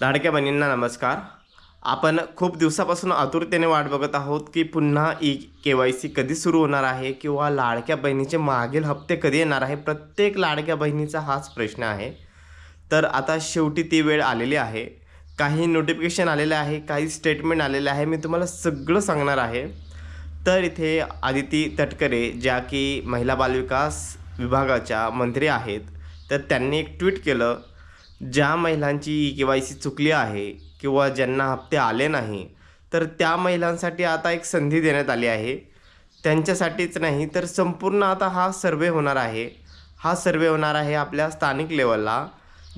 लाडक्या बहिणींना नमस्कार. आपण खूप दिवसापासून आतुरतेने वाट बघत आहोत की पुन्हा ई के वाय सी कधी सुरू होणार आहे किंवा लाडक्या बहिणीचे मागील हप्ते कधी येणार आहे? प्रत्येक लाडक्या बहिणीचा हाच प्रश्न आहे. तर आता शेवटी ती वेळ आलेली आहे. काही नोटिफिकेशन आलेलं आहे काही स्टेटमेंट आलेलं आहे. मी तुम्हाला सगळं सांगणार आहे. तर इथे आदिती तटकरे ज्या की महिला बालविकास विभागाच्या मंत्री आहेत तर त्यांनी एक ट्विट केलं. ज्या महिलांची ई के वाय सी चुकली आहे किंवा ज्यांना हप्ते आले नाही तर त्या महिलांसाठी आता एक संधी देण्यात आली आहे. त्यांच्यासाठीच नाही तर संपूर्ण आता हा सर्वे होणार आहे. हा सर्वे होणार आहे आपल्या स्थानिक लेवलला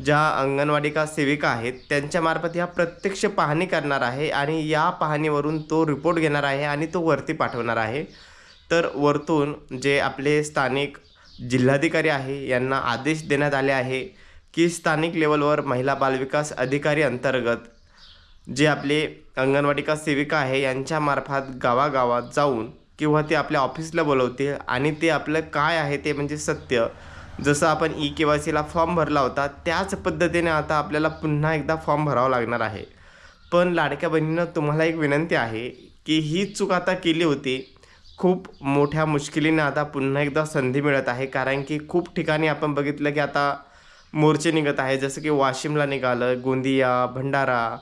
ज्या अंगणवाडी का सेविका आहेत त्यांच्यामार्फत ह्या प्रत्यक्ष पाहणी करणार आहे आणि या पाहणीवरून तो रिपोर्ट घेणार आहे आणि तो वरती पाठवणार आहे. तर वरतून जे आपले स्थानिक जिल्हाधिकारी आहे यांना आदेश देण्यात आले आहे. की स्थानिक लेवलवर महिला बालविकास अधिकारी अंतर्गत जे आपले अंगणवाडी का सेविका आहे यांच्यामार्फत गावागावात जाऊन किंवा ते आपल्या ऑफिसला बोलवतील आणि ते आपलं काय आहे ते म्हणजे सत्य. जसं आपण ई के वाय सीला फॉर्म भरला होता त्याच पद्धतीने आता आपल्याला पुन्हा एकदा फॉर्म भरावा लागणार आहे. पण लाडक्या बहिणीनं तुम्हाला एक विनंती आहे की ही चूक आता केली होती. खूप मोठ्या मुश्किलीने आता पुन्हा एकदा संधी मिळत आहे कारण की खूप ठिकाणी आपण बघितलं की आता मोर्चे निघत आहे जसं की वाशिमला निघालं गोंदिया भंडारा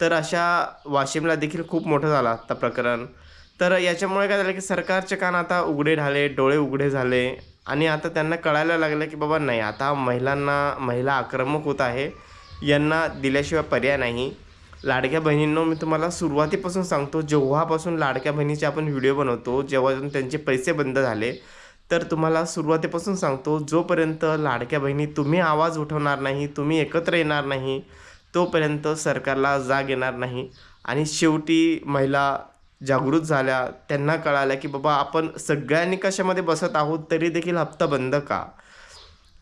तर अशा वाशिमला देखील खूप मोठं झालं आत्ता प्रकरण. तर याच्यामुळे काय झालं की सरकारचे कान आता उघडे ढाले डोळे उघडे झाले आणि आता त्यांना कळायला लागलं की बाबा नाही आता महिलांना महिला आक्रमक होत आहे यांना दिल्याशिवाय पर्याय नाही. लाडक्या बहिणींनो मी तुम्हाला सुरुवातीपासून सांगतो जेव्हापासून लाडक्या बहिणीचे आपण व्हिडिओ बनवतो जेव्हापासून त्यांचे पैसे बंद झाले तर तुम्हाला सुरुवातीपासून सांगतो जोपर्यंत लाडक्या बहिणी तुम्ही आवाज उठवणार नाही तुम्ही एकत्र येणार नाही तोपर्यंत सरकारला जाग येणार नाही. आणि शेवटी महिला जागृत झाल्या त्यांना कळाल्या की बाबा आपण सगळ्यांनी कशामध्ये बसत आहोत तरी देखील हप्ता बंद का?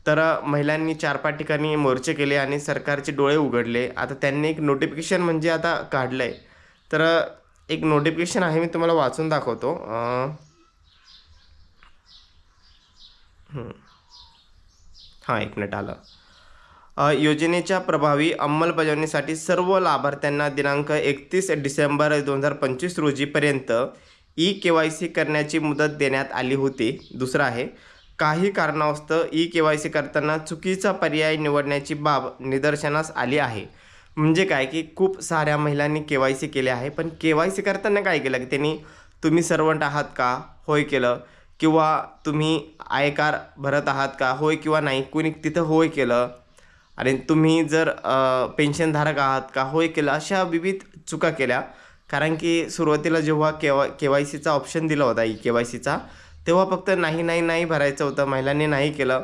तर महिलांनी चार पाच ठिकाणी मोर्चे केले आणि सरकारचे डोळे उघडले. आता त्यांनी एक नोटिफिकेशन म्हणजे आता काढलं आहे तर एक नोटिफिकेशन आहे मी तुम्हाला वाचून दाखवतो. हां एक मिनिट आलं. योजनेच्या प्रभावी अंमलबजावणीसाठी सर्व लाभार्थ्यांना दिनांक एकतीस डिसेंबर दोन हजार पंचवीस रोजीपर्यंत ई के वाय सी करण्याची मुदत देण्यात आली होती. दुसरं आहे काही कारणास्तव ई के वाय सी करताना चुकीचा पर्याय निवडण्याची बाब निदर्शनास आली आहे. म्हणजे काय की खूप साऱ्या महिलांनी के वाय सी केले आहे पण के वाय सी करताना काय केलं? की त्यांनी तुम्ही सर्वंट आहात का? होय केलं. किंवा तुम्ही आयकार भरत आहात का? होय किंवा नाही? कुणी तिथं होय केलं? आणि तुम्ही जर पेन्शनधारक आहात का? होय केलं? अशा विविध चुका केल्या. कारण की सुरुवातीला जेव्हा केवा के वाय सीचा ऑप्शन दिला होता ई के वाय सीचा तेव्हा फक्त नाही नाही नाही भरायचं होतं. महिलांनी नाही केलं.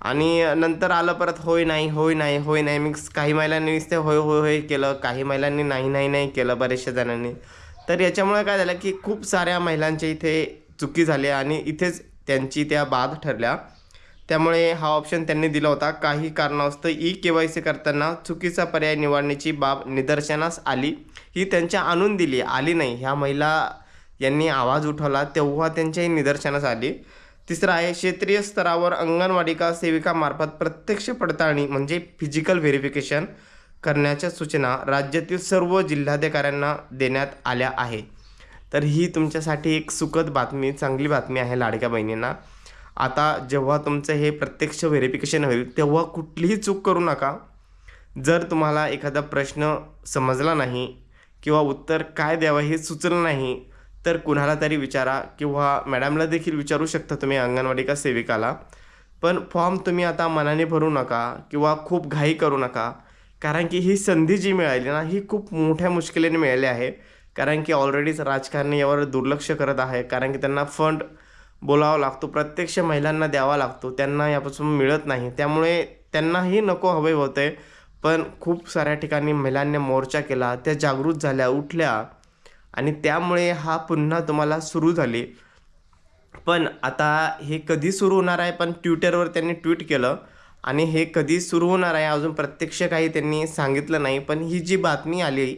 आणि नंतर आलं परत होय नाही होय नाही होय नाही मिक्स. काही महिलांनी नुसते होय होय होय केलं. काही महिलांनी नाही नाही नाही केलं बऱ्याचशा जणांनी. तर याच्यामुळे काय झालं की खूप साऱ्या महिलांच्या इथे चुकी झाली आणि इथेच त्यांची त्या बाद ठरल्या. त्यामुळे हा ऑप्शन त्यांनी दिला होता. काही कारणास्तव ई के वाय सी करताना चुकीचा पर्याय निवडण्याची बाब निदर्शनास आली. ही त्यांच्या आणून दिली. आली नाही. ह्या महिला यांनी आवाज उठवला तेव्हा त्यांच्याही निदर्शनास आली. तिसरं आहे क्षेत्रीय स्तरावर अंगणवाडिका सेविकामार्फत प्रत्यक्ष पडताळणी म्हणजे फिजिकल व्हेरिफिकेशन करण्याच्या सूचना राज्यातील सर्व जिल्हाधिकाऱ्यांना देण्यात आल्या आहे. तर ही तुमच्यासाठी एक सुखद बातमी चांगली बातमी आहे लाडक्या बहिणींना. आता जेव्हा तुमचं हे प्रत्यक्ष व्हेरिफिकेशन होईल तेव्हा कुठलीही चूक करू नका. जर तुम्हाला एखादा प्रश्न समजला नाही किंवा उत्तर काय द्यावं हे सुचलं नाही तर कुणाला तरी विचारा किंवा मॅडमला देखील विचारू शकता तुम्ही अंगणवाडी का सेविकाला. पण फॉर्म तुम्ही आता मनाने भरू नका किंवा खूप घाई करू नका. कारण की ही संधी जी मिळाली ना ही खूप मोठ्या मुश्किलीने मिळाली आहे. कारण की ऑलरेडीच राजकारणी यावर दुर्लक्ष करत आहे. कारण की त्यांना फंड बोलावा लागतो. प्रत्यक्ष महिलांना द्यावा लागतो. त्यांना यापासून मिळत नाही. त्यामुळे त्यांनाही नको हवे होते. पण खूप साऱ्या ठिकाणी महिलांनी मोर्चा केला. त्या जागृत झाल्या उठल्या आणि त्यामुळे हा पुन्हा तुम्हाला सुरू झाली. पण आता हे कधी सुरू होणार आहे? पण ट्विटरवर त्यांनी ट्विट केलं आणि हे कधी सुरू होणार आहे अजून प्रत्यक्ष काही त्यांनी सांगितलं नाही. पण ही जी बातमी आली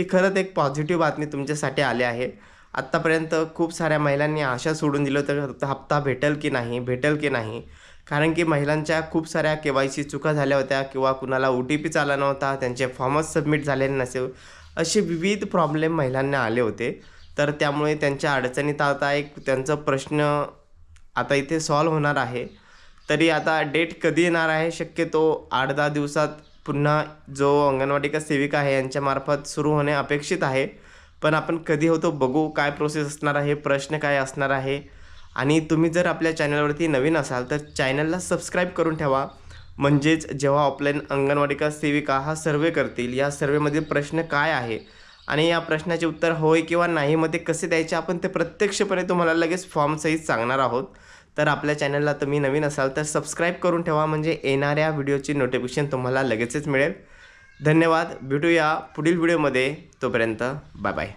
ती खरंच एक पॉझिटिव्ह बातमी तुमच्यासाठी आली आहे. आत्तापर्यंत खूप साऱ्या महिलांनी आशा सोडून दिलं तर हप्ता भेटेल की नाही भेटेल की नाही. कारण की महिलांच्या खूप साऱ्या के वाय सी चुका झाल्या होत्या किंवा कुणाला ओ टी पी आला नव्हता त्यांचे फॉर्मच सबमिट झालेले नसेल असे विविध प्रॉब्लेम महिलांना आले होते. तर त्यामुळे त्यांच्या अडचणीत आता एक त्यांचा प्रश्न आता इथे सॉल्व होणार आहे. तरी आता डेट कधी येणार आहे? शक्यतो आठ दहा दिवसात पुन्हा जो अंगणवाडी का सेविका आहे यांच्यामार्फत सुरू होणे अपेक्षित आहे. पण आपण कधी होतो बघू काय प्रोसेस असणार आहे प्रश्न काय असणार आहे. आणि तुम्ही जर आपल्या चॅनलवरती नवीन असाल तर चॅनलला सबस्क्राईब करून ठेवा. म्हणजेच जेव्हा ऑफलाईन अंगणवाडी का सेविका हा सर्वे करतील या सर्वेमधील प्रश्न काय आहे? आणि या प्रश्नाचे उत्तर होय किंवा नाही मध्ये कसे द्यायचे? आपण ते प्रत्यक्षपणे तुम्हाला लगेच फॉर्मसहित सांगणार आहोत. तर आपल्या चॅनलला तुम्ही नवीन असाल तर सबस्क्राईब करून ठेवा म्हणजे येणाऱ्या व्हिडिओची नोटिफिकेशन तुम्हाला लगेचच मिळेल. धन्यवाद भेटूया पुढील व्हिडिओमध्ये. तोपर्यंत बाय बाय